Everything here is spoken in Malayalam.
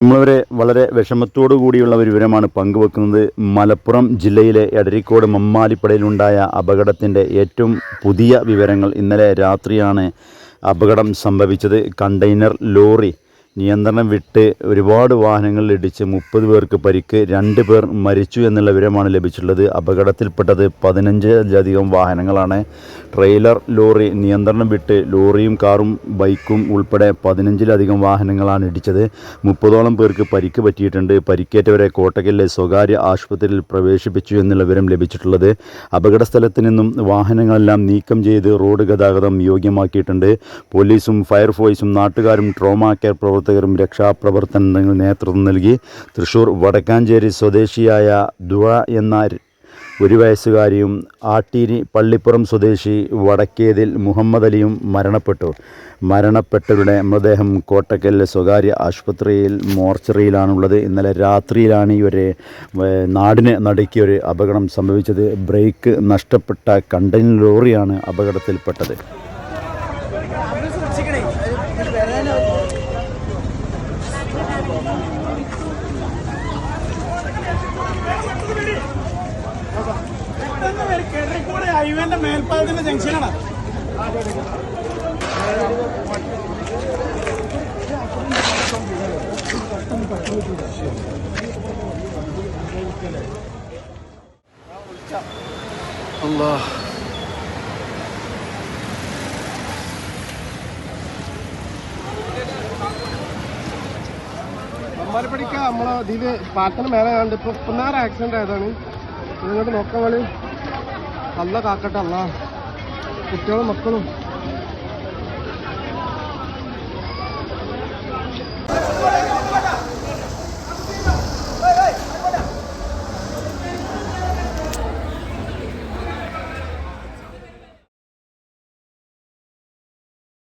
നമ്മളവരെ വളരെ വിഷമത്തോടു കൂടിയുള്ള ഒരു വിവരമാണ് പങ്കുവെക്കുന്നത്. മലപ്പുറം ജില്ലയിലെ എടരിക്കോട് മമ്മാലിപ്പടയിലുണ്ടായ അപകടത്തിന്റെ ഏറ്റവും പുതിയ വിവരങ്ങൾ ഇന്നലെ രാത്രിയാണ് അപകടം സംഭവിച്ചത്. കണ്ടെയ്നർ ലോറി നിയന്ത്രണം വിട്ട് ഒരുപാട് വാഹനങ്ങളിൽ ഇടിച്ച് മുപ്പത് പേർക്ക് പരിക്ക് രണ്ട് പേർ മരിച്ചു എന്നുള്ള വിവരമാണ് ലഭിച്ചിട്ടുള്ളത്. അപകടത്തിൽപ്പെട്ടത് പതിനഞ്ചിലധികം വാഹനങ്ങളാണ്. ട്രെയിലർ ലോറി നിയന്ത്രണം വിട്ട് ലോറിയും കാറും ബൈക്കും ഉൾപ്പെടെ പതിനഞ്ചിലധികം വാഹനങ്ങളാണ് ഇടിച്ചത്. മുപ്പതോളം പേർക്ക് പരിക്ക് പറ്റിയിട്ടുണ്ട്. പരിക്കേറ്റവരെ കോട്ടക്കലിലെ സ്വകാര്യ ആശുപത്രിയിൽ പ്രവേശിപ്പിച്ചു എന്നുള്ള വിവരം ലഭിച്ചിട്ടുള്ളത് അപകട സ്ഥലത്ത് നിന്നും വാഹനങ്ങളെല്ലാം നീക്കം ചെയ്ത് റോഡ് ഗതാഗതം യോഗ്യമാക്കിയിട്ടുണ്ട്. പോലീസും ഫയർഫോഴ്സും നാട്ടുകാരും ട്രോമാ കെയർ പ്രവർത്തകരും രക്ഷാപ്രവർത്തനങ്ങൾ നേതൃത്വം നൽകി. തൃശൂർ വടക്കാഞ്ചേരി സ്വദേശിയായ ദുഴ എന്ന ഒരു വയസ്സുകാരിയും ആട്ടീരി പള്ളിപ്പുറം സ്വദേശി വടക്കേതിൽ മുഹമ്മദ് അലിയും മരണപ്പെട്ടു. മരണപ്പെട്ടവരുടെ മൃതദേഹം കോട്ടക്കലിലെ സ്വകാര്യ ആശുപത്രിയിൽ മോർച്ചറിയിലാണുള്ളത്. ഇന്നലെ രാത്രിയിലാണ് ഏഹ്, നാടിനെ നടുക്കിയ ഒരു അപകടം സംഭവിച്ചത്. ബ്രേക്ക് നഷ്ടപ്പെട്ട കണ്ടെയ്നർ ലോറിയാണ് അപകടത്തിൽപ്പെട്ടത്. ഹൈവേന്റെ മേൽപ്പാലത്തിന്റെ ജംഗ്ഷനാണ് Allah. അമ്മാരിപ്പടിക്ക നമ്മളെ ഇതിൽ പാലത്തിന് മേലെ കണ്ട് ഇപ്പൊ ആക്സിഡന്റ് ആയതാണ് ഇങ്ങോട്ട് നോക്കാൻ കളി നല്ല കാക്കട്ടെ അല്ല കുട്ടികളും മക്കളും.